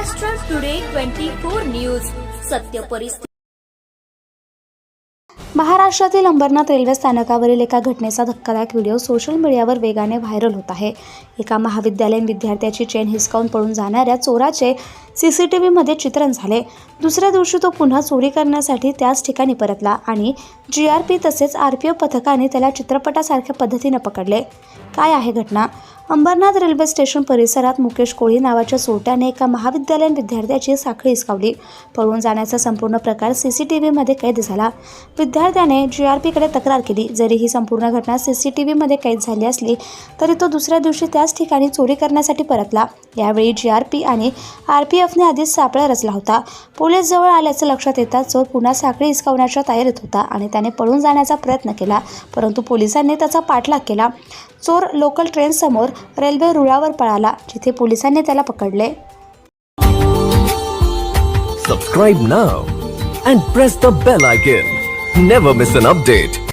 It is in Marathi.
Maharashtra today twenty four news सत्य परिस्थिती. महाराष्ट्रातील अंबरनाथ रेल्वे स्थानकावरील एका घटनेचा धक्कादायक व्हिडिओ सोशल मीडियावर वेगाने व्हायरल होत आहे. एका महाविद्यालयीन विद्यार्थ्याची चेन हिसकावून पळून जाणाऱ्या चोराचे सी सी टी व्हीमध्ये चित्रण झाले. दुसऱ्या दिवशी तो पुन्हा चोरी करण्यासाठी त्याच ठिकाणी परतला आणि जी आर पी तसेच आर पी एफ पथकाने त्याला चित्रपटासारख्या पद्धतीनं पकडले. काय आहे घटना? अंबरनाथ रेल्वे स्टेशन परिसरात मुकेश कोळी नावाच्या चोरट्याने एका महाविद्यालयीन विद्यार्थ्याची साखळी हिसकावली. पळून जाण्याचा संपूर्ण प्रकार सी सी टी व्हीमध्ये कैद झाला. विद्यार्थ्याने जी आर पीकडे तक्रार केली. जरी ही संपूर्ण घटना सी सी टी व्हीमध्ये कैद झाली असली तरी तो दुसऱ्या दिवशी त्याच ठिकाणी चोरी करण्यासाठी परतला. यावेळी जी आर पी आणि आर पी एफने आधीच सापळा रचला होता. पोलीस जवळ आल्याचं लक्षात येताच चोर पुन्हा साखळी हिसकावण्याच्या तयारीत होता आणि त्याने पळून जाण्याचा प्रयत्न केला परंतु पोलिसांनी त्याचा पाठलाग केला. चोर लोकल ट्रेन समोर रेल्वे रुळावर पळाला जिथे पोलिसांनी त्याला पकडले. Subscribe now and press the bell icon never miss an update